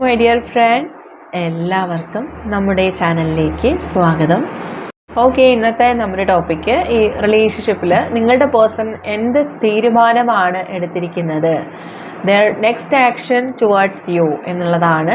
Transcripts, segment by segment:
My dear friends എല്ലാവർക്കും നമ്മുടെ ചാനലിലേക്ക് സ്വാഗതം. ഓക്കെ ഇന്നത്തെ നമ്മുടെ ടോപ്പിക്ക് ഈ റിലേഷൻഷിപ്പിൽ നിങ്ങളുടെ പേഴ്സൺ എന്ത് തീരുമാനമാണ് എടുത്തിരിക്കുന്നത്? Their next action towards you എന്നുള്ളതാണ്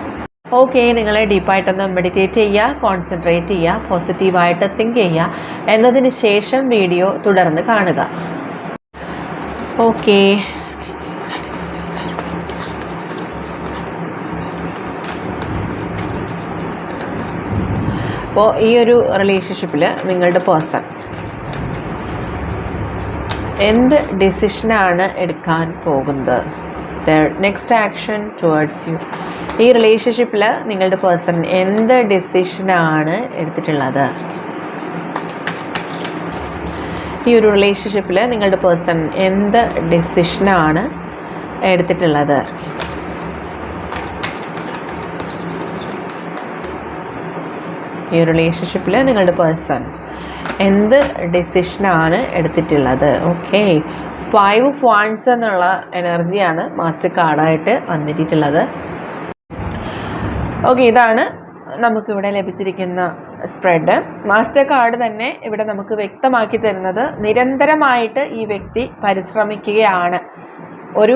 ഓക്കെ നിങ്ങൾ ഡീപ്പായിട്ടൊന്ന് മെഡിറ്റേറ്റ് ചെയ്യുക കോൺസെൻട്രേറ്റ് ചെയ്യുക പോസിറ്റീവായിട്ട് തിങ്ക് ചെയ്യുക. എന്നതിന് ശേഷം വീഡിയോ തുടർന്ന് കാണുക. ഓക്കെ അപ്പോൾ ഈ ഒരു റിലേഷൻഷിപ്പിൽ നിങ്ങളുടെ പേഴ്സൺ എന്ത് ഡിസിഷനാണ് എടുക്കാൻ പോകുന്നത്? നെക്സ്റ്റ് ആക്ഷൻ ടുവേർഡ്സ് യു ഈ റിലേഷൻഷിപ്പിൽ നിങ്ങളുടെ പേഴ്സൺ എന്ത് ഡെസിഷനാണ് എടുത്തിട്ടുള്ളത്? ഈ ഒരു റിലേഷൻഷിപ്പിൽ നിങ്ങളുടെ പേഴ്സൺ എന്ത് ഡെസിഷനാണ് എടുത്തിട്ടുള്ളത്? ഈ റിലേഷൻഷിപ്പിൽ നിങ്ങളുടെ പേഴ്സൺ എന്ത് ഡെസിഷനാണ് എടുത്തിട്ടുള്ളത്? ഓക്കെ ഫൈവ് പോയിന്റ്സ് എന്നുള്ള എനർജിയാണ് മാസ്റ്റർ കാർഡായിട്ട് വന്നിട്ടുള്ളത് ഓക്കെ ഇതാണ് നമുക്കിവിടെ ലഭിച്ചിരിക്കുന്ന സ്പ്രെഡ് മാസ്റ്റർ കാർഡ് തന്നെ ഇവിടെ നമുക്ക് വ്യക്തമാക്കി തരുന്നത് നിരന്തരമായിട്ട് ഈ വ്യക്തി പരിശ്രമിക്കുകയാണ്. ഒരു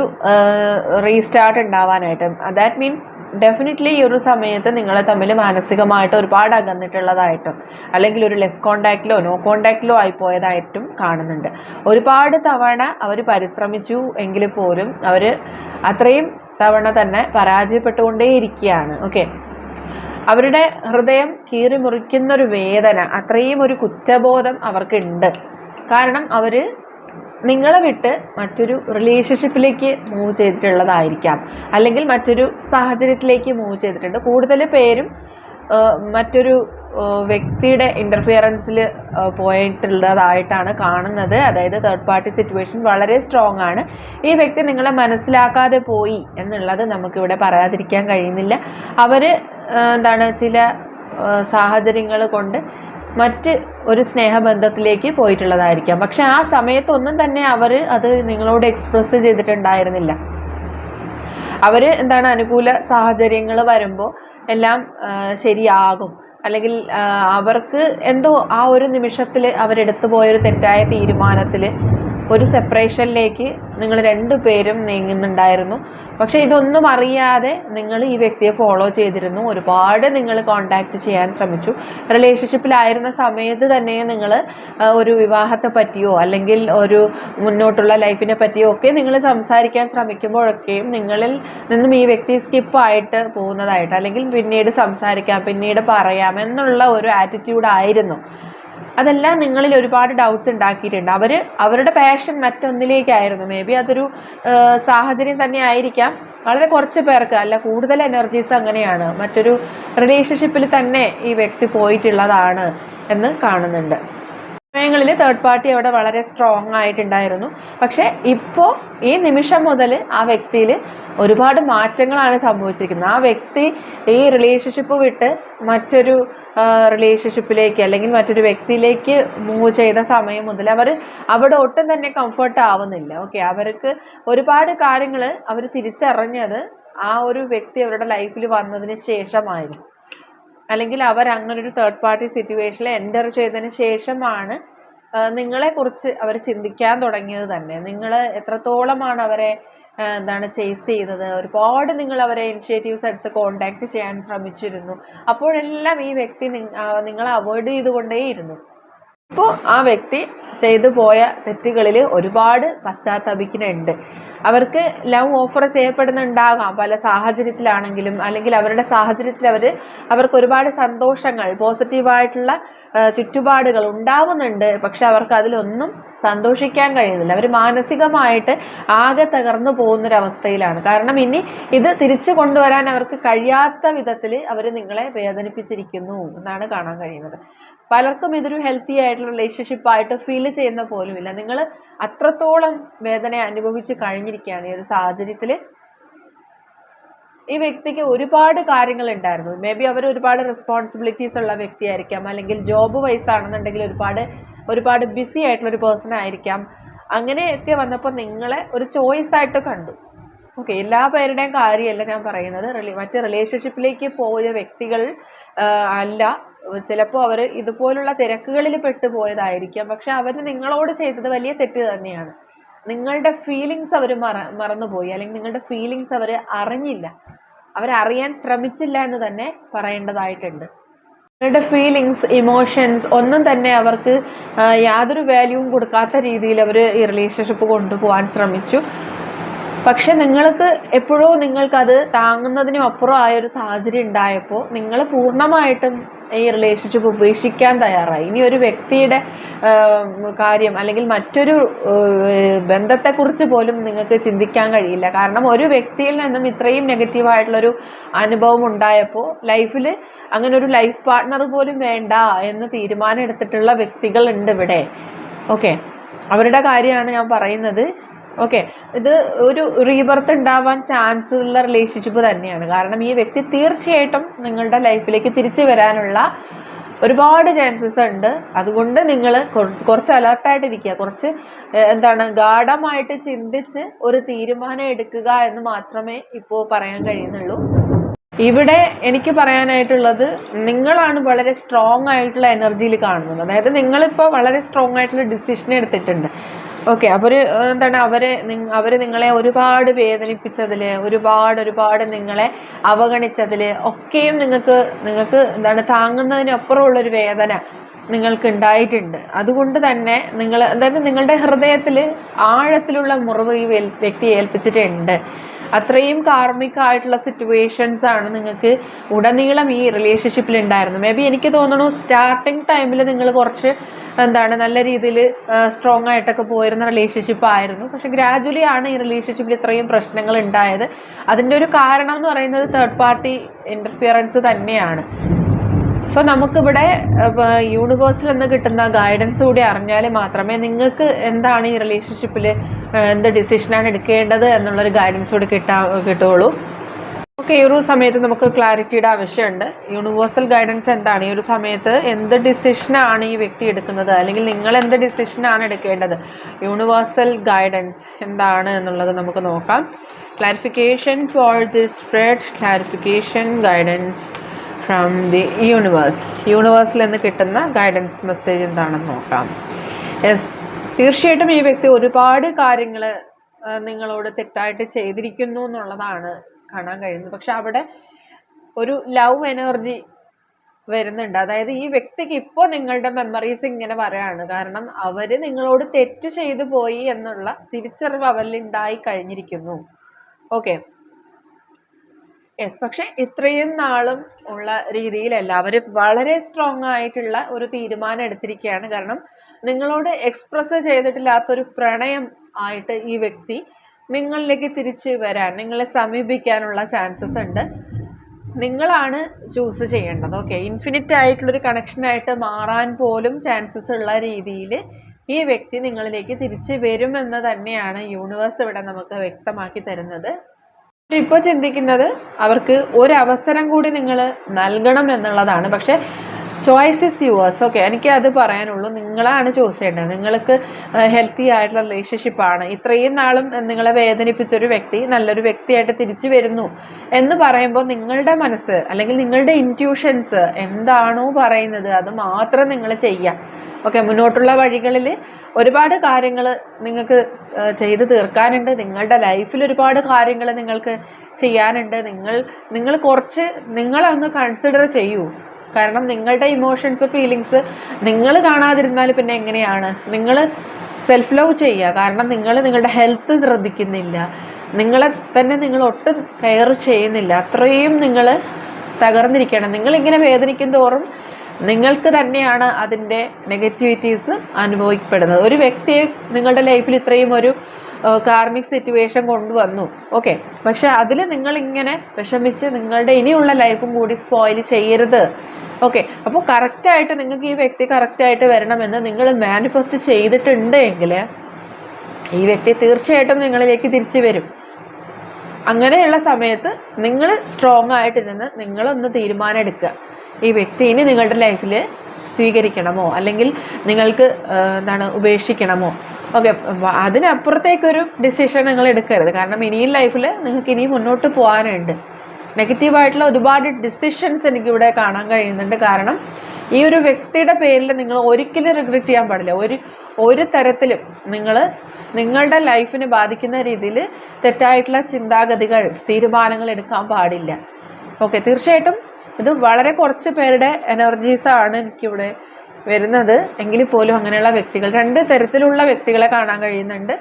റീസ്റ്റാർട്ട് ഉണ്ടാവാനായിട്ട്. ദാറ്റ് മീൻസ് ഡെഫിനറ്റ്ലി ഈ ഒരു സമയത്ത് നിങ്ങൾ തമ്മിൽ മാനസികമായിട്ട് ഒരുപാട് അകന്നിട്ടുള്ളതായിട്ടും അല്ലെങ്കിൽ ഒരു ലെസ് കോണ്ടാക്റ്റിലോ നോ കോണ്ടാക്റ്റിലോ ആയി പോയതായിട്ടും കാണുന്നുണ്ട്. ഒരുപാട് തവണ അവർ പരിശ്രമിച്ചു എങ്കിൽ പോലും അവർ അത്രയും തവണ തന്നെ പരാജയപ്പെട്ടുകൊണ്ടേയിരിക്കുകയാണ്. ഓക്കെ അവരുടെ ഹൃദയം കീറി മുറിക്കുന്നൊരു വേദന അത്രയും ഒരു കുറ്റബോധം അവർക്കുണ്ട്. കാരണം അവർ നിങ്ങളെ വിട്ട് മറ്റൊരു റിലേഷൻഷിപ്പിലേക്ക് മൂവ് ചെയ്തിട്ടുള്ളതായിരിക്കാം. അല്ലെങ്കിൽ മറ്റൊരു സാഹചര്യത്തിലേക്ക് മൂവ് ചെയ്തിട്ടുണ്ട്. കൂടുതൽ പേരും മറ്റൊരു വ്യക്തിയുടെ ഇന്റർഫിയറൻസിൽ പോയിട്ടുള്ളതായിട്ടാണ് കാണുന്നത്. അതായത് തേർഡ് പാർട്ടി സിറ്റുവേഷൻ വളരെ സ്ട്രോങ് ആണ്. ഈ വ്യക്തി നിങ്ങളെ മനസ്സിലാക്കാതെ പോയി എന്നുള്ളത് നമുക്കിവിടെ പറയാതിരിക്കാൻ കഴിയുന്നില്ല. അവർ എന്താണ് ചില സാഹചര്യങ്ങൾ കൊണ്ട് മറ്റ് ഒരു സ്നേഹബന്ധത്തിലേക്ക് പോയിട്ടുള്ളതായിരിക്കാം. പക്ഷെ ആ സമയത്തൊന്നും തന്നെ അവർ അത് നിങ്ങളോട് എക്സ്പ്രസ് ചെയ്തിട്ടുണ്ടായിരുന്നില്ല. അവർ എന്താണ് അനുകൂല സാഹചര്യങ്ങൾ വരുമ്പോൾ എല്ലാം ശരിയാകും. അല്ലെങ്കിൽ അവർക്ക് എന്തോ ആ ഒരു നിമിഷത്തിൽ അവരെടുത്തു പോയൊരു തെറ്റായ തീരുമാനത്തിൽ ഒരു സെപ്പറേഷനിലേക്ക് നിങ്ങൾ രണ്ടു പേരും നീങ്ങുന്നുണ്ടായിരുന്നു. പക്ഷേ ഇതൊന്നും അറിയാതെ നിങ്ങൾ ഈ വ്യക്തിയെ ഫോളോ ചെയ്തിരുന്നു. ഒരുപാട് നിങ്ങൾ കോണ്ടാക്ട് ചെയ്യാൻ ശ്രമിച്ചു. റിലേഷൻഷിപ്പിലായിരുന്ന സമയത്ത് തന്നെ നിങ്ങൾ ഒരു വിവാഹത്തെ പറ്റിയോ അല്ലെങ്കിൽ ഒരു മുന്നോട്ടുള്ള ലൈഫിനെ പറ്റിയോ ഒക്കെ നിങ്ങൾ സംസാരിക്കാൻ ശ്രമിക്കുമ്പോഴൊക്കെയും നിങ്ങളിൽ നിന്നും ഈ വ്യക്തി സ്കിപ്പായിട്ട് പോകുന്നതായിട്ട് അല്ലെങ്കിൽ പിന്നീട് സംസാരിക്കാം പിന്നീട് പറയാം എന്നുള്ള ഒരു ആറ്റിറ്റ്യൂഡ് ആയിരുന്നു. അതെല്ലാം നിങ്ങളിൽ ഒരുപാട് ഡൗട്ട്സ് ഉണ്ടാക്കിയിട്ടുണ്ട്. അവർ അവരുടെ പാഷൻ മറ്റൊന്നിലേക്കായിരുന്നു. മേ ബി അതൊരു സാഹചര്യം തന്നെ ആയിരിക്കാം. വളരെ കുറച്ച് പേർക്ക് അല്ല കൂടുതൽ എനർജീസ് അങ്ങനെയാണ്. മറ്റൊരു റിലേഷൻഷിപ്പിൽ തന്നെ ഈ വ്യക്തി പോയിട്ടുള്ളതാണ് എന്ന് കാണുന്നുണ്ട്. സമയങ്ങളിൽ തേർഡ് പാർട്ടി അവിടെ വളരെ സ്ട്രോങ് ആയിട്ടുണ്ടായിരുന്നു. പക്ഷേ ഇപ്പോൾ ഈ നിമിഷം മുതൽ ആ വ്യക്തിയിൽ ഒരുപാട് മാറ്റങ്ങളാണ് സംഭവിച്ചിരിക്കുന്നത്. ആ വ്യക്തി ഈ റിലേഷൻഷിപ്പ് വിട്ട് മറ്റൊരു റിലേഷൻഷിപ്പിലേക്ക് അല്ലെങ്കിൽ മറ്റൊരു വ്യക്തിയിലേക്ക് മൂവ് ചെയ്ത സമയം മുതൽ അവർ അവിടെ ഒട്ടും തന്നെ കംഫർട്ട് ആവുന്നില്ല. ഓക്കെ അവർക്ക് ഒരുപാട് കാര്യങ്ങൾ അവർ തിരിച്ചറിഞ്ഞത് ആ ഒരു വ്യക്തി അവരുടെ ലൈഫിൽ വന്നതിന് ശേഷമായിരുന്നു. അല്ലെങ്കിൽ അവർ അങ്ങനെ ഒരു തേർഡ് പാർട്ടി സിറ്റുവേഷനിൽ എന്റർ ചെയ്തതിന് ശേഷമാണ് നിങ്ങളെക്കുറിച്ച് അവർ ചിന്തിക്കാൻ തുടങ്ങിയത് തന്നെ. നിങ്ങൾ എത്രത്തോളമാണ് അവരെ എന്താണ് ചേസ് ചെയ്തത്? ഒരുപാട് നിങ്ങൾ അവരെ ഇനിഷ്യേറ്റീവ്സ് എടുത്ത് കോണ്ടാക്ട് ചെയ്യാൻ ശ്രമിച്ചിരുന്നു. അപ്പോഴെല്ലാം ഈ വ്യക്തി നിങ്ങളെ അവോയ്ഡ് ചെയ്തുകൊണ്ടേയിരുന്നു. അപ്പോൾ ആ വ്യക്തി ചെയ്തു പോയ തെറ്റുകളിൽ ഒരുപാട് പശ്ചാത്തപിക്കുന്നുണ്ട്. അവർക്ക് ലവ് ഓഫർ ചെയ്യപ്പെടുന്നുണ്ടാകാം പല സാഹചര്യത്തിലാണെങ്കിലും അല്ലെങ്കിൽ അവരുടെ സാഹചര്യത്തിൽ അവർ അവർക്ക് ഒരുപാട് സന്തോഷങ്ങൾ പോസിറ്റീവായിട്ടുള്ള ചുറ്റുപാടുകൾ ഉണ്ടാവുന്നുണ്ട്. പക്ഷെ അവർക്ക് അതിലൊന്നും സന്തോഷിക്കാൻ കഴിയുന്നില്ല. അവർ മാനസികമായിട്ട് ആകെ തകർന്നു പോകുന്നൊരവസ്ഥയിലാണ്. കാരണം ഇനി ഇത് തിരിച്ചു കൊണ്ടുവരാൻ അവർക്ക് കഴിയാത്ത വിധത്തിൽ അവർ നിങ്ങളെ വേദനിപ്പിച്ചിരിക്കുന്നു എന്നാണ് കാണാൻ കഴിയുന്നത്. പലർക്കും ഇതൊരു ഹെൽത്തി ആയിട്ടുള്ള റിലേഷൻഷിപ്പ് ആയിട്ട് ഫീൽ ചെയ്യുന്ന പോലുമില്ല നിങ്ങൾ അത്രത്തോളം വേദന അനുഭവിച്ച് കഴിഞ്ഞിരിക്കുകയാണ് ഈ ഒരു സാഹചര്യത്തിൽ ഈ വ്യക്തിക്ക് ഒരുപാട് കാര്യങ്ങൾ ഉണ്ടായിരുന്നു. മേ ബി അവർ ഒരുപാട് റെസ്പോൺസിബിലിറ്റീസ് ഉള്ള വ്യക്തിയായിരിക്കാം. അല്ലെങ്കിൽ ജോബ് വൈസ് ആണെന്നുണ്ടെങ്കിൽ ഒരുപാട് ഒരുപാട് ബിസി ആയിട്ടുള്ള ഒരു പേഴ്സൺ ആയിരിക്കാം. അങ്ങനെയൊക്കെ വന്നപ്പോൾ നിങ്ങളെ ഒരു ചോയ്സ് ആയിട്ട് കണ്ടു. ഓക്കെ എല്ലാ പേരുടെയും കാര്യമല്ല ഞാൻ പറയുന്നത്. മറ്റ് റിലേഷൻഷിപ്പിലേക്ക് പോയ വ്യക്തികൾ അല്ല. ചിലപ്പോൾ അവർ ഇതുപോലുള്ള തിരക്കുകളിൽ പെട്ടുപോയതായിരിക്കാം. പക്ഷെ അവർ നിങ്ങളോട് ചെയ്തത് വലിയ തെറ്റ് തന്നെയാണ്. നിങ്ങളുടെ ഫീലിങ്സ് അവർ മറ മറന്നുപോയി. അല്ലെങ്കിൽ നിങ്ങളുടെ ഫീലിങ്സ് അവർ അറിഞ്ഞില്ല. അവരറിയാൻ ശ്രമിച്ചില്ല എന്ന് തന്നെ പറയേണ്ടതായിട്ടുണ്ട്. നിങ്ങളുടെ ഫീലിങ്സ് ഇമോഷൻസ് ഒന്നും തന്നെ അവർക്ക് യാതൊരു വാല്യൂവും കൊടുക്കാത്ത രീതിയിൽ അവർ ഈ റിലേഷൻഷിപ്പ് കൊണ്ടുപോകാൻ ശ്രമിച്ചു. പക്ഷെ നിങ്ങൾക്ക് എപ്പോഴോ നിങ്ങൾക്കത് താങ്ങുന്നതിനും അപ്പുറം ആയ ഒരു സാഹചര്യം ഉണ്ടായപ്പോൾ നിങ്ങൾ പൂർണമായിട്ടും ഈ റിലേഷൻഷിപ്പ് ഉപേക്ഷിക്കാൻ തയ്യാറായി. ഇനി ഒരു വ്യക്തിയുടെ കാര്യം അല്ലെങ്കിൽ മറ്റൊരു ബന്ധത്തെ ബന്ധത്തെക്കുറിച്ച് പോലും നിങ്ങൾക്ക് ചിന്തിക്കാൻ കഴിയില്ല. കാരണം ഒരു വ്യക്തിയിൽ നിന്നും ഇത്രയും നെഗറ്റീവായിട്ടുള്ളൊരു അനുഭവം ഉണ്ടായപ്പോൾ ലൈഫിൽ അങ്ങനെ ഒരു ലൈഫ് പാർട്ട്ണർ പോലും വേണ്ട എന്ന് തീരുമാനം എടുത്തിട്ടുള്ള വ്യക്തികളുണ്ട് ഇവിടെ. ഓക്കെ അവരുടെ കാര്യമാണ് ഞാൻ പറയുന്നത്. ഓക്കെ ഇത് ഒരു റീബർത്ത് ഉണ്ടാവാൻ ചാൻസ് ഉള്ള റിലേഷൻഷിപ്പ് തന്നെയാണ്. കാരണം ഈ വ്യക്തി തീർച്ചയായിട്ടും നിങ്ങളുടെ ലൈഫിലേക്ക് തിരിച്ചു വരാനുള്ള ഒരുപാട് ചാൻസസ് ഉണ്ട്. അതുകൊണ്ട് നിങ്ങൾ കുറച്ച് അലർട്ടായിട്ടിരിക്കുക കുറച്ച് എന്താണ് ഗാഠമായിട്ട് ചിന്തിച്ച് ഒരു തീരുമാനം എടുക്കുക എന്ന് മാത്രമേ ഇപ്പോൾ പറയാൻ കഴിയുന്നുള്ളൂ. ഇവിടെ എനിക്ക് പറയാനായിട്ടുള്ളത് നിങ്ങളാണ് വളരെ സ്ട്രോങ് ആയിട്ടുള്ള എനർജിയിൽ കാണുന്നത്. അതായത് നിങ്ങളിപ്പോൾ വളരെ സ്ട്രോങ് ആയിട്ടുള്ള ഡിസിഷൻ എടുത്തിട്ടുണ്ട്. ഓക്കെ അവർ എന്താണ് അവരെ അവർ നിങ്ങളെ ഒരുപാട് വേദനിപ്പിച്ചതിൽ ഒരുപാട് ഒരുപാട് നിങ്ങളെ അവഗണിച്ചതിൽ ഒക്കെയും നിങ്ങൾക്ക് നിങ്ങൾക്ക് എന്താണ് താങ്ങുന്നതിനപ്പുറമുള്ളൊരു വേദന നിങ്ങൾക്ക് ഉണ്ടായിട്ടുണ്ട് അതുകൊണ്ട് തന്നെ നിങ്ങൾ അതായത് നിങ്ങളുടെ ഹൃദയത്തിൽ ആഴത്തിലുള്ള മുറിവ് ഈ വ്യക്തി ഏൽപ്പിച്ചിട്ടുണ്ട്. അത്രയും കാർമിക് ആയിട്ടുള്ള സിറ്റുവേഷൻസ് ആണ് നിങ്ങൾക്ക് ഉടനീളം ഈ റിലേഷൻഷിപ്പിൽ ഉണ്ടായിരുന്നത്. മേ ബി എനിക്ക് തോന്നുന്നു സ്റ്റാർട്ടിങ് ടൈമിൽ നിങ്ങൾ കുറച്ച് എന്താണ് നല്ല രീതിയിൽ സ്ട്രോങ് ആയിട്ടൊക്കെ പോയിരുന്ന റിലേഷൻഷിപ്പ് ആയിരുന്നു. പക്ഷെ ഗ്രാജുവലി ആണ് ഈ റിലേഷൻഷിപ്പിൽ ഇത്രയും പ്രശ്നങ്ങൾ ഉണ്ടായത്. അതിന്റെ ഒരു കാരണം എന്ന് പറയുന്നത് തേർഡ് പാർട്ടി ഇന്റർഫിയറൻസ് തന്നെയാണ്. സോ നമുക്കിവിടെ യൂണിവേഴ്സിൽ നിന്ന് കിട്ടുന്ന ഗൈഡൻസ് കൂടി അറിഞ്ഞാൽ മാത്രമേ നിങ്ങൾക്ക് എന്താണ് ഈ റിലേഷൻഷിപ്പിൽ എന്ത് ഡിസിഷനാണ് എടുക്കേണ്ടത് എന്നുള്ളൊരു ഗൈഡൻസ് കൂടി കിട്ടാ കിട്ടുകയുള്ളൂ. ഓക്കെ ഈ ഒരു സമയത്ത് നമുക്ക് ക്ലാരിറ്റിയുടെ ആവശ്യമുണ്ട്. യൂണിവേഴ്സൽ ഗൈഡൻസ് എന്താണ്? ഈ ഒരു സമയത്ത് എന്ത് ഡിസിഷനാണ് ഈ വ്യക്തി എടുക്കുന്നത്? അല്ലെങ്കിൽ നിങ്ങൾ എന്ത് ഡിസിഷനാണ് എടുക്കേണ്ടത്? യൂണിവേഴ്സൽ ഗൈഡൻസ് എന്താണ് എന്നുള്ളത് നമുക്ക് നോക്കാം. Clarification for this spread clarification guidance from the universe യൂണിവേഴ്സിൽ നിന്ന് കിട്ടുന്ന ഗൈഡൻസ് മെസ്സേജ് എന്താണെന്ന് നോക്കാം. യെസ് തീർച്ചയായിട്ടും ഈ വ്യക്തി ഒരുപാട് കാര്യങ്ങൾ നിങ്ങളോട് തെറ്റായിട്ട് ചെയ്തിരിക്കുന്നു എന്നുള്ളതാണ് കാണാൻ കഴിയുന്നത്. പക്ഷെ അവിടെ ഒരു ലവ് എനർജി വരുന്നുണ്ട്. അതായത് ഈ വ്യക്തിക്ക് ഇപ്പോൾ നിങ്ങളുടെ മെമ്മറീസ് ഇങ്ങനെ വരാണ്. കാരണം അവർ നിങ്ങളോട് തെറ്റ് ചെയ്തു പോയി എന്നുള്ള തിരിച്ചറിവ് അവരിൽ ഉണ്ടായി കഴിഞ്ഞിരിക്കുന്നു. ഓക്കെ യെസ് പക്ഷേ ഇത്രയും നാളും ഉള്ള രീതിയിൽ എല്ലാവരും വളരെ സ്ട്രോങ് ആയിട്ടുള്ള ഒരു തീരുമാനം എടുത്തിരിക്കുകയാണ്. കാരണം നിങ്ങളോട് എക്സ്പ്രസ് ചെയ്തിട്ടില്ലാത്തൊരു പ്രണയം ആയിട്ട് ഈ വ്യക്തി നിങ്ങളിലേക്ക് തിരിച്ച് വരാൻ നിങ്ങളെ സമീപിക്കാനുള്ള ചാൻസസ് ഉണ്ട്. നിങ്ങളാണ് ചൂസ് ചെയ്യേണ്ടത്. ഓക്കെ ഇൻഫിനിറ്റ് ആയിട്ടുള്ളൊരു കണക്ഷനായിട്ട് മാറാൻ പോലും ചാൻസസ് ഉള്ള രീതിയിൽ ഈ വ്യക്തി നിങ്ങളിലേക്ക് തിരിച്ച് വരുമെന്ന് തന്നെയാണ് യൂണിവേഴ്സ് ഇവിടെ നമുക്ക് വ്യക്തമാക്കി തരുന്നത്. ഇപ്പോൾ ചിന്തിക്കുന്നത് അവർക്ക് ഒരവസരം കൂടി നിങ്ങൾ നൽകണം എന്നുള്ളതാണ്. പക്ഷേ ചോയ്സസ് യുവേഴ്സ് ഓക്കെ എനിക്ക് അത് പറയാനുള്ളൂ. നിങ്ങളാണ് ചൂസ് ചെയ്യേണ്ടത്. നിങ്ങൾക്ക് ഹെൽത്തി ആയിട്ടുള്ള റിലേഷൻഷിപ്പാണ് ഇത്രയും നാളും നിങ്ങളെ വേദനിപ്പിച്ചൊരു വ്യക്തി നല്ലൊരു വ്യക്തിയായിട്ട് തിരിച്ചു വരുന്നു എന്ന് പറയുമ്പോൾ നിങ്ങളുടെ മനസ്സ് അല്ലെങ്കിൽ നിങ്ങളുടെ ഇന്റ്യൂഷൻസ് എന്താണോ പറയുന്നത് അത് മാത്രം നിങ്ങൾ ചെയ്യാം ഓക്കെ മുന്നോട്ടുള്ള വഴികളിൽ ഒരുപാട് കാര്യങ്ങൾ നിങ്ങൾക്ക് ചെയ്ത് തീർക്കാനുണ്ട്. നിങ്ങളുടെ ലൈഫിൽ ഒരുപാട് കാര്യങ്ങൾ നിങ്ങൾക്ക് ചെയ്യാനുണ്ട്. നിങ്ങൾ നിങ്ങൾ കുറച്ച് നിങ്ങളെ ഒന്ന് കൺസിഡർ ചെയ്യൂ. കാരണം നിങ്ങളുടെ ഇമോഷൻസ് ഫീലിങ്സ് നിങ്ങൾ കാണാതിരുന്നാൽ പിന്നെ എങ്ങനെയാണ്? നിങ്ങൾ സെൽഫ് ലവ് ചെയ്യുക. കാരണം നിങ്ങൾ നിങ്ങളുടെ ഹെൽത്ത് ശ്രദ്ധിക്കുന്നില്ല. നിങ്ങളെ തന്നെ നിങ്ങൾ ഒട്ടും കെയർ ചെയ്യുന്നില്ല. അത്രയും നിങ്ങൾ തകർന്നിരിക്കണം നിങ്ങളിങ്ങനെ വേദനിക്കും തോറും നിങ്ങൾക്ക് തന്നെയാണ് അതിന്റെ നെഗറ്റിവിറ്റീസ് അനുഭവിക്കപ്പെടുന്നത്. ഒരു വ്യക്തിയെ നിങ്ങളുടെ ലൈഫിൽ ഇത്രയും ഒരു കാർമിക് സിറ്റുവേഷൻ കൊണ്ടുവന്നു. ഓക്കെ പക്ഷെ അതിൽ നിങ്ങൾ ഇങ്ങനെ വിഷമിച്ച് നിങ്ങളുടെ ഇനിയുള്ള ലൈഫും കൂടി സ്പോയിൽ ചെയ്യരുത്. ഓക്കെ അപ്പോൾ കറക്റ്റായിട്ട് നിങ്ങൾക്ക് ഈ വ്യക്തി കറക്റ്റായിട്ട് വരണമെന്ന് നിങ്ങൾ മാനിഫെസ്റ്റ് ചെയ്തിട്ടുണ്ട് എങ്കിൽ ഈ വ്യക്തി തീർച്ചയായിട്ടും നിങ്ങളിലേക്ക് തിരിച്ചു വരും. അങ്ങനെയുള്ള സമയത്ത് നിങ്ങൾ സ്ട്രോങ് ആയിട്ടിരുന്ന് നിങ്ങളൊന്ന് തീരുമാനം എടുക്കുക ഈ വ്യക്തി ഇനി നിങ്ങളുടെ ലൈഫിൽ സ്വീകരിക്കണമോ? അല്ലെങ്കിൽ നിങ്ങൾക്ക് എന്താണ് ഉപേക്ഷിക്കണമോ? ഓക്കെ അതിനപ്പുറത്തേക്കൊരു ഡിസിഷൻ നിങ്ങൾ എടുക്കരുത്. കാരണം ഇനിയും ലൈഫിൽ നിങ്ങൾക്ക് ഇനിയും മുന്നോട്ട് പോകാനുണ്ട്. നെഗറ്റീവായിട്ടുള്ള ഒരുപാട് ഡിസിഷൻസ് എനിക്കിവിടെ കാണാൻ കഴിയുന്നുണ്ട്. കാരണം ഈ ഒരു വ്യക്തിയുടെ പേരിൽ നിങ്ങൾ ഒരിക്കലും റിഗ്രറ്റ് ചെയ്യാൻ പാടില്ല. ഒരു ഒരു തരത്തിലും നിങ്ങൾ നിങ്ങളുടെ ലൈഫിനെ ബാധിക്കുന്ന രീതിയിൽ തെറ്റായിട്ടുള്ള ചിന്താഗതികൾ തീരുമാനങ്ങൾ എടുക്കാൻ പാടില്ല. ഓക്കെ തീർച്ചയായിട്ടും ഇത് വളരെ കുറച്ച് പേരുടെ എനർജീസാണ് എനിക്കിവിടെ വരുന്നത്. എങ്കിൽ പോലും അങ്ങനെയുള്ള വ്യക്തികൾ രണ്ട് തരത്തിലുള്ള വ്യക്തികളെ കാണാൻ കഴിയുന്നുണ്ട്.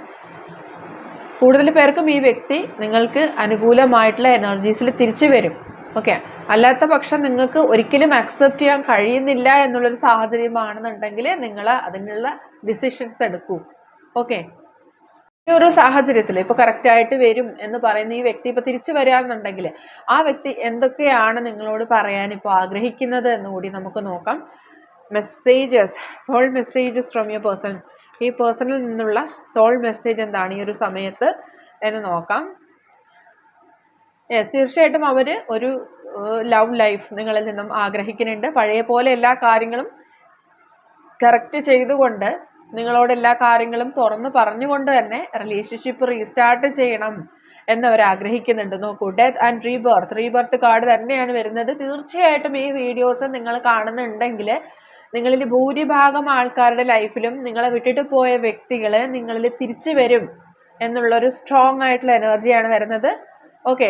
കൂടുതൽ പേർക്കും ഈ വ്യക്തി നിങ്ങൾക്ക് അനുകൂലമായിട്ടുള്ള എനർജീസിൽ തിരിച്ചു വരും. ഓക്കെ അല്ലാത്ത പക്ഷം നിങ്ങൾക്ക് ഒരിക്കലും അക്സെപ്റ്റ് ചെയ്യാൻ കഴിയുന്നില്ല എന്നുള്ളൊരു സാഹചര്യമാണെന്നുണ്ടെങ്കിൽ നിങ്ങൾ അതിനുള്ള ഡിസിഷൻസ് എടുക്കൂ. ഓക്കെ ഈ ഒരു സാഹചര്യത്തിൽ ഇപ്പോൾ കറക്റ്റായിട്ട് വരും എന്ന് പറയുന്ന ഈ വ്യക്തി ഇപ്പോൾ തിരിച്ചു വരാന്നുണ്ടെങ്കിൽ ആ വ്യക്തി എന്തൊക്കെയാണ് നിങ്ങളോട് പറയാൻ ഇപ്പോൾ ആഗ്രഹിക്കുന്നത് എന്നുകൂടി നമുക്ക് നോക്കാം. Messages soul messages from your person ഈ പേഴ്സണിൽ നിന്നുള്ള സോൾ മെസ്സേജ് എന്താണ് ഈ ഒരു സമയത്ത് എന്ന് നോക്കാം. യെസ് തീർച്ചയായിട്ടും അവർ ഒരു ലവ് ലൈഫ് നിങ്ങളിൽ നിന്നും ആഗ്രഹിക്കുന്നുണ്ട്. പഴയ പോലെ എല്ലാ കാര്യങ്ങളും കറക്റ്റ് ചെയ്തുകൊണ്ട് നിങ്ങളോട് എല്ലാ കാര്യങ്ങളും തുറന്നു പറഞ്ഞുകൊണ്ട് തന്നെ റിലേഷൻഷിപ്പ് റീസ്റ്റാർട്ട് ചെയ്യണം എന്നവർ ആഗ്രഹിക്കുന്നുണ്ട് നോക്കൂ death and rebirth rebirth card തന്നെയാണ് വരുന്നത്. തീർച്ചയായിട്ടും ഈ വീഡിയോസ് നിങ്ങൾ കാണുന്നുണ്ടെങ്കിൽ നിങ്ങളിൽ ഭൂരിഭാഗം ആൾക്കാരുടെ ലൈഫിലും നിങ്ങളെ വിട്ടിട്ട് പോയ വ്യക്തികൾ നിങ്ങളിൽ തിരിച്ചു വരും എന്നുള്ളൊരു സ്ട്രോങ് ആയിട്ടുള്ള എനർജിയാണ് വരുന്നത്. ഓക്കെ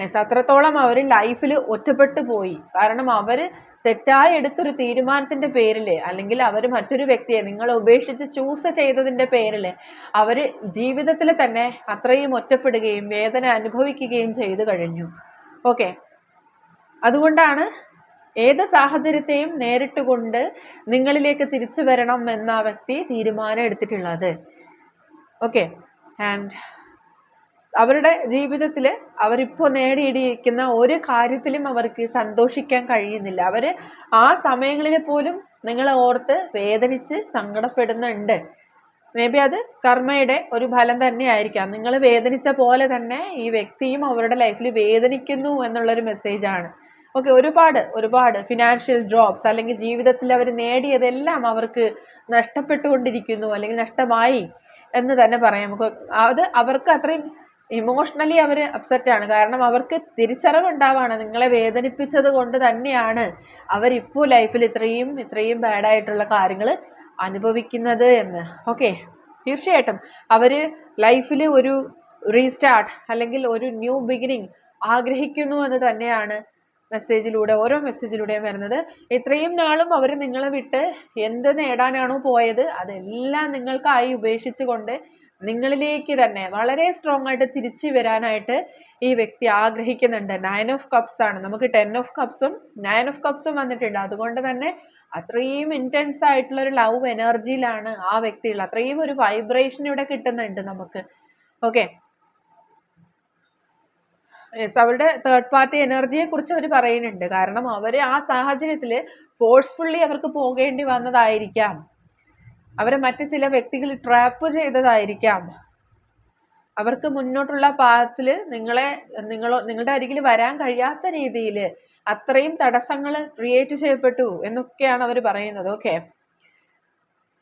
യെസ് അത്രത്തോളം അവർ ലൈഫിൽ ഒറ്റപ്പെട്ടു പോയി. കാരണം അവർ തെറ്റായി എടുത്തൊരു തീരുമാനത്തിന്റെ പേരിൽ അല്ലെങ്കിൽ അവർ മറ്റൊരു വ്യക്തിയെ നിങ്ങളെ ഉപേക്ഷിച്ച് ചൂസ് ചെയ്തതിന്റെ പേരിൽ അവർ ജീവിതത്തിൽ തന്നെ അത്രയും ഒറ്റപ്പെടുകയും വേദന അനുഭവിക്കുകയും ചെയ്തു കഴിഞ്ഞു. ഓക്കെ അതുകൊണ്ടാണ് ഏത് സാഹചര്യത്തെയും നേരിട്ട് കൊണ്ട് നിങ്ങളിലേക്ക് തിരിച്ചു വരണം എന്ന വ്യക്തി തീരുമാനം എടുത്തിട്ടുള്ളത്. ഓക്കെ ആൻഡ് അവരുടെ ജീവിതത്തിൽ അവരിപ്പോൾ നേടിയിരിക്കുന്ന ഒരു കാര്യത്തിലും അവർക്ക് സന്തോഷിക്കാൻ കഴിയുന്നില്ല. അവർ ആ സമയങ്ങളിൽ പോലും നിങ്ങളെ ഓർത്ത് വേദനിച്ച് സങ്കടപ്പെടുന്നുണ്ട്. മേ ബി അത് കർമ്മയുടെ ഒരു ഫലം തന്നെ ആയിരിക്കാം നിങ്ങൾ വേദനിച്ച പോലെ തന്നെ ഈ വ്യക്തിയും അവരുടെ ലൈഫിൽ വേദനിക്കുന്നു എന്നുള്ളൊരു മെസ്സേജാണ് ഓക്കെ ഒരുപാട് ഒരുപാട് ഫിനാൻഷ്യൽ ജോബ്സ് അല്ലെങ്കിൽ ജീവിതത്തിൽ അവർ നേടിയതെല്ലാം അവർക്ക് നഷ്ടപ്പെട്ടുകൊണ്ടിരിക്കുന്നു അല്ലെങ്കിൽ നഷ്ടമായി എന്ന് തന്നെ പറയാം. നമുക്ക് അത് അവർക്ക് അത്രയും ഇമോഷണലി അവർ അപ്സെറ്റാണ് കാരണം അവർക്ക് തിരിച്ചറിവുണ്ടാവാണ്. നിങ്ങളെ വേദനിപ്പിച്ചത് കൊണ്ട് തന്നെയാണ് അവരിപ്പോൾ ലൈഫിൽ ഇത്രയും ഇത്രയും ബാഡായിട്ടുള്ള കാര്യങ്ങൾ അനുഭവിക്കുന്നത് എന്ന്. ഓക്കെ തീർച്ചയായിട്ടും. അവർ ലൈഫിൽ ഒരു റീസ്റ്റാർട്ട് അല്ലെങ്കിൽ ഒരു ന്യൂ ബിഗിനിങ് ആഗ്രഹിക്കുന്നു എന്ന് തന്നെയാണ് മെസ്സേജിലൂടെ ഓരോ മെസ്സേജിലൂടെയും വരുന്നത്. ഇത്രയും നാളും അവർ നിങ്ങളെ വിട്ട് എന്ത് നേടാനാണോ പോയത് അതെല്ലാം നിങ്ങൾക്കായി ഉപേക്ഷിച്ചുകൊണ്ട് നിങ്ങളിലേക്ക് തന്നെ വളരെ സ്ട്രോങ് ആയിട്ട് തിരിച്ചു വരാനായിട്ട് ഈ വ്യക്തി ആഗ്രഹിക്കുന്നുണ്ട്. നയൻ ഓഫ് കപ്സ് ആണ്. നമുക്ക് ടെൻ ഓഫ് കപ്സും നയൻ ഓഫ് കപ്സും വന്നിട്ടുണ്ട്. അതുകൊണ്ട് തന്നെ അത്രയും ഇന്റൻസ് ആയിട്ടുള്ള ഒരു ലവ് എനർജിയിലാണ് ആ വ്യക്തികൾ അത്രയും ഒരു വൈബ്രേഷൻ ഇവിടെ കിട്ടുന്നുണ്ട് നമുക്ക്. ഓക്കെ യെസ് അവരുടെ തേർഡ് പാർട്ടി എനർജിയെ കുറിച്ച് അവർ പറയുന്നുണ്ട്. കാരണം അവർ ആ സാഹചര്യത്തിൽ ഫോഴ്സ്ഫുള്ളി അവർക്ക് പോകേണ്ടി വന്നതായിരിക്കാം. അവരെ മറ്റ് ചില വ്യക്തികൾ ട്രാപ്പ് ചെയ്തതായിരിക്കാം. അവർക്ക് മുന്നോട്ടുള്ള പാത്തിൽ നിങ്ങളെ നിങ്ങളോ നിങ്ങളുടെ അരികിൽ വരാൻ കഴിയാത്ത രീതിയിൽ അത്രയും തടസ്സങ്ങൾ ക്രിയേറ്റ് ചെയ്യപ്പെട്ടു എന്നൊക്കെയാണ് അവർ പറയുന്നത്. ഓക്കെ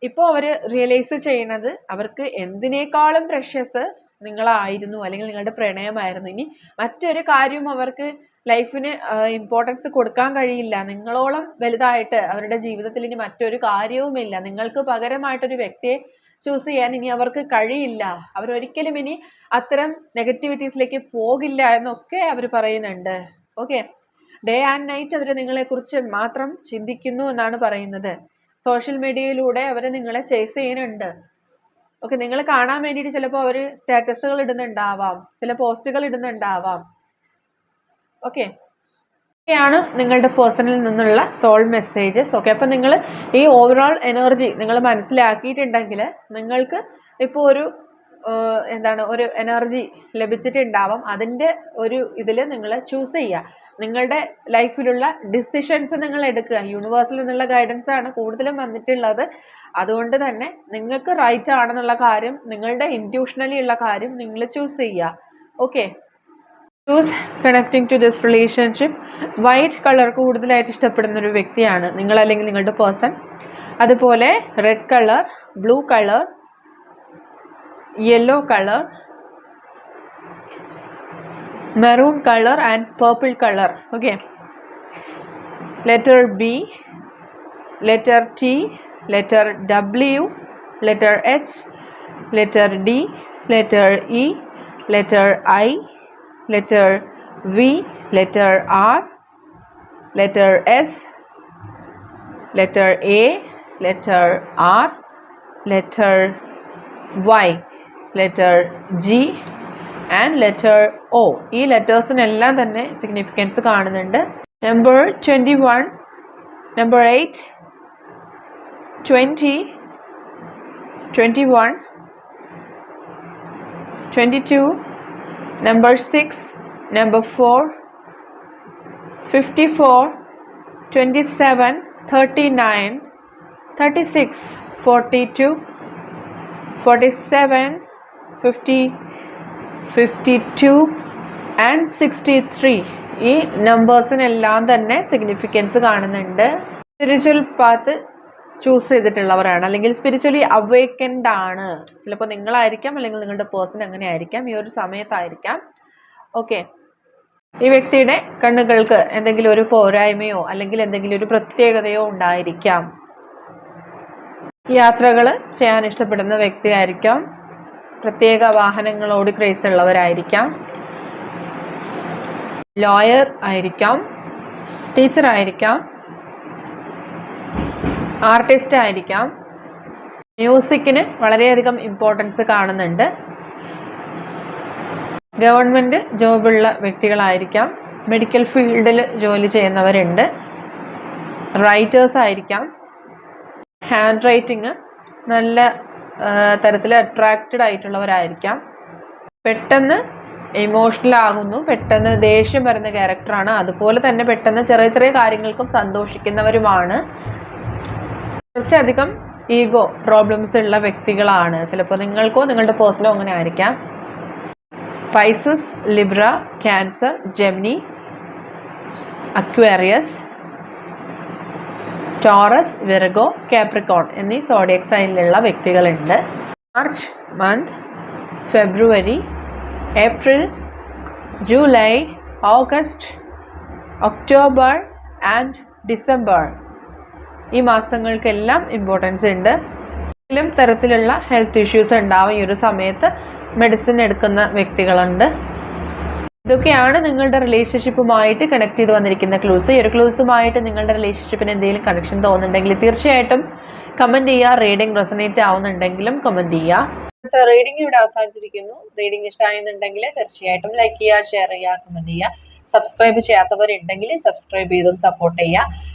ഇപ്പോൾ അവർ റിയലൈസ് ചെയ്യുന്നത് അവർക്ക് എന്തിനേക്കാളും പ്രഷ്യസ് നിങ്ങളായിരുന്നു അല്ലെങ്കിൽ നിങ്ങളുടെ പ്രണയമായിരുന്നു. ഇനി മറ്റൊരു കാര്യവും അവർക്ക് ലൈഫിന് ഇമ്പോർട്ടൻസ് കൊടുക്കാൻ കഴിയില്ല. നിങ്ങളോളം വലുതായിട്ട് അവരുടെ ജീവിതത്തിൽ ഇനി മറ്റൊരു കാര്യവുമില്ല. നിങ്ങൾക്ക് പകരമായിട്ടൊരു വ്യക്തിയെ ചൂസ് ചെയ്യാൻ ഇനി അവർക്ക് കഴിയില്ല. അവരൊരിക്കലും ഇനി അത്തരം നെഗറ്റിവിറ്റീസിലേക്ക് പോകില്ല എന്നൊക്കെ അവർ പറയുന്നുണ്ട്. ഓക്കെ ഡേ ആൻഡ് നൈറ്റ് അവർ നിങ്ങളെക്കുറിച്ച് മാത്രം ചിന്തിക്കുന്നു എന്നാണ് പറയുന്നത്. സോഷ്യൽ മീഡിയയിലൂടെ അവർ നിങ്ങളെ ചേസ് ചെയ്യുന്നുണ്ട്. ഓക്കെ നിങ്ങൾ കാണാൻ വേണ്ടിയിട്ട് ചിലപ്പോൾ അവർ സ്റ്റാറ്റസുകൾ ഇടുന്നുണ്ടാവാം. ചില പോസ്റ്റുകൾ ഇടുന്നുണ്ടാവാം. ഓക്കെ ാണ് നിങ്ങളുടെ പേഴ്സണിൽ നിന്നുള്ള സോൾ മെസ്സേജസ് ഓക്കെ അപ്പം നിങ്ങൾ ഈ ഓവറോൾ എനർജി നിങ്ങൾ മനസ്സിലാക്കിയിട്ടുണ്ടെങ്കിൽ നിങ്ങൾക്ക് ഇപ്പോൾ ഒരു എന്താണ് ഒരു എനർജി ലഭിച്ചിട്ടുണ്ടാവാം. അതിന്റെ ഒരു ഇതിൽ നിങ്ങൾ ചൂസ് ചെയ്യുക. നിങ്ങളുടെ ലൈഫിലുള്ള ഡിസിഷൻസ് നിങ്ങൾ എടുക്കുക. യൂണിവേഴ്സിൽ നിന്നുള്ള ഗൈഡൻസ് ആണ് കൂടുതലും വന്നിട്ടുള്ളത്. അതുകൊണ്ട് തന്നെ നിങ്ങൾക്ക് റൈറ്റ് ആണെന്നുള്ള കാര്യം നിങ്ങളുടെ ഇന്റ്യൂഷണലി ഉള്ള കാര്യം നിങ്ങൾ ചൂസ് ചെയ്യുക. Okay choose connecting to this relationship. White colour കൂടുതലായിട്ട് ഇഷ്ടപ്പെടുന്ന ഒരു വ്യക്തിയാണ് നിങ്ങൾ അല്ലെങ്കിൽ നിങ്ങളുടെ പേഴ്സൺ. അതുപോലെ red colour blue colour yellow colour maroon colour and purple colour. Okay. Letter B letter T letter W letter H letter D letter E letter I letter V, letter R, letter S, letter A, letter R, letter Y, letter G and letter O ഈ ലെറ്റേഴ്സിനെല്ലാം തന്നെ significance കാണുന്നുണ്ട്. Number twenty one number eight twenty twenty one twenty two number 6 number 4 54 27 39 36 42 47 50 52 and sixty three ഈ നമ്പേഴ്സിനെല്ലാം തന്നെ significance കാണുന്നുണ്ട്. Spiritual path choose ചെയ്തിട്ടുള്ളവരാണ്. അല്ലെങ്കിൽ സ്പിരിച്വലി അവേക്കൻഡ് ആണ്. ചിലപ്പോൾ നിങ്ങളായിരിക്കാം അല്ലെങ്കിൽ നിങ്ങളുടെ പേഴ്സൺ അങ്ങനെ ആയിരിക്കാം ഈ ഒരു സമയത്തായിരിക്കാം. ഓക്കെ ഈ വ്യക്തിയുടെ കണ്ണുകൾക്ക് എന്തെങ്കിലും ഒരു പോരായ്മയോ അല്ലെങ്കിൽ എന്തെങ്കിലും ഒരു പ്രത്യേകതയോ ഉണ്ടായിരിക്കാം. യാത്രകൾ ചെയ്യാൻ ഇഷ്ടപ്പെടുന്ന വ്യക്തിയായിരിക്കാം. പ്രത്യേക വാഹനങ്ങളോട് ക്രേസ് ഉള്ളവരായിരിക്കാം. ലോയർ ആയിരിക്കാം. ടീച്ചർ ആയിരിക്കാം. ആർട്ടിസ്റ്റ് ആയിരിക്കാം. മ്യൂസിക്കിന് വളരെയധികം ഇമ്പോർട്ടൻസ് കാണുന്നുണ്ട്. ഗവൺമെന്റ് ജോബുള്ള വ്യക്തികളായിരിക്കാം. മെഡിക്കൽ ഫീൽഡിൽ ജോലി ചെയ്യുന്നവരുണ്ട്. റൈറ്റേഴ്സ് ആയിരിക്കാം. ഹാൻഡ് റൈറ്റിങ് നല്ല തരത്തിൽ അട്രാക്റ്റഡ് ആയിട്ടുള്ളവരായിരിക്കാം. പെട്ടെന്ന് ഇമോഷണൽ ആകുന്നു. പെട്ടെന്ന് ദേഷ്യം വരുന്ന ക്യാരക്ടറാണ് അതുപോലെ തന്നെ പെട്ടെന്ന് ചെറിയ ചെറിയ കാര്യങ്ങൾക്കും സന്തോഷിക്കുന്നവരുമാണ്. കുറച്ചധികം ഈഗോ പ്രോബ്ലംസ് ഉള്ള വ്യക്തികളാണ്. ചിലപ്പോൾ നിങ്ങൾക്കോ നിങ്ങളുടെ പേഴ്സണോ അങ്ങനെ ആയിരിക്കാം. Pisces Libra Cancer Gemini Aquarius Taurus Virgo Capricorn എന്നീ സോഡിയക് സൈനിലുള്ള വ്യക്തികളുണ്ട്. March month February April July August October and December ഈ മാസങ്ങൾക്കെല്ലാം ഇമ്പോർട്ടൻസ് ഉണ്ട്. ഏതെങ്കിലും തരത്തിലുള്ള ഹെൽത്ത് ഇഷ്യൂസ് ഉണ്ടാവും ഈ ഒരു സമയത്ത് മെഡിസിൻ എടുക്കുന്ന വ്യക്തികളുണ്ട്. ഇതൊക്കെയാണ് നിങ്ങളുടെ റിലേഷൻഷിപ്പുമായിട്ട് കണക്ട് ചെയ്ത് വന്നിരിക്കുന്ന ക്ലൂസ് ഈ ഒരു ക്ലൂസുമായിട്ട് നിങ്ങളുടെ റിലേഷൻഷിപ്പിന് എന്തെങ്കിലും കണക്ഷൻ തോന്നുന്നുണ്ടെങ്കിൽ തീർച്ചയായിട്ടും കമന്റ് ചെയ്യുക റീഡിംഗ് റെസനേറ്റ് ആവുന്നുണ്ടെങ്കിലും കമന്റ് ചെയ്യുക. റീഡിംഗ് ഇവിടെ അവസാനിച്ചിരിക്കുന്നു. റീഡിംഗ് ഇഷ്ടമായെന്നുണ്ടെങ്കിൽ തീർച്ചയായിട്ടും ലൈക്ക് ചെയ്യുക ഷെയർ ചെയ്യുക കമന്റ് ചെയ്യുക. സബ്സ്ക്രൈബ് ചെയ്യാത്തവരുണ്ടെങ്കിൽ സബ്സ്ക്രൈബ് ചെയ്തും സപ്പോർട്ട് ചെയ്യുക.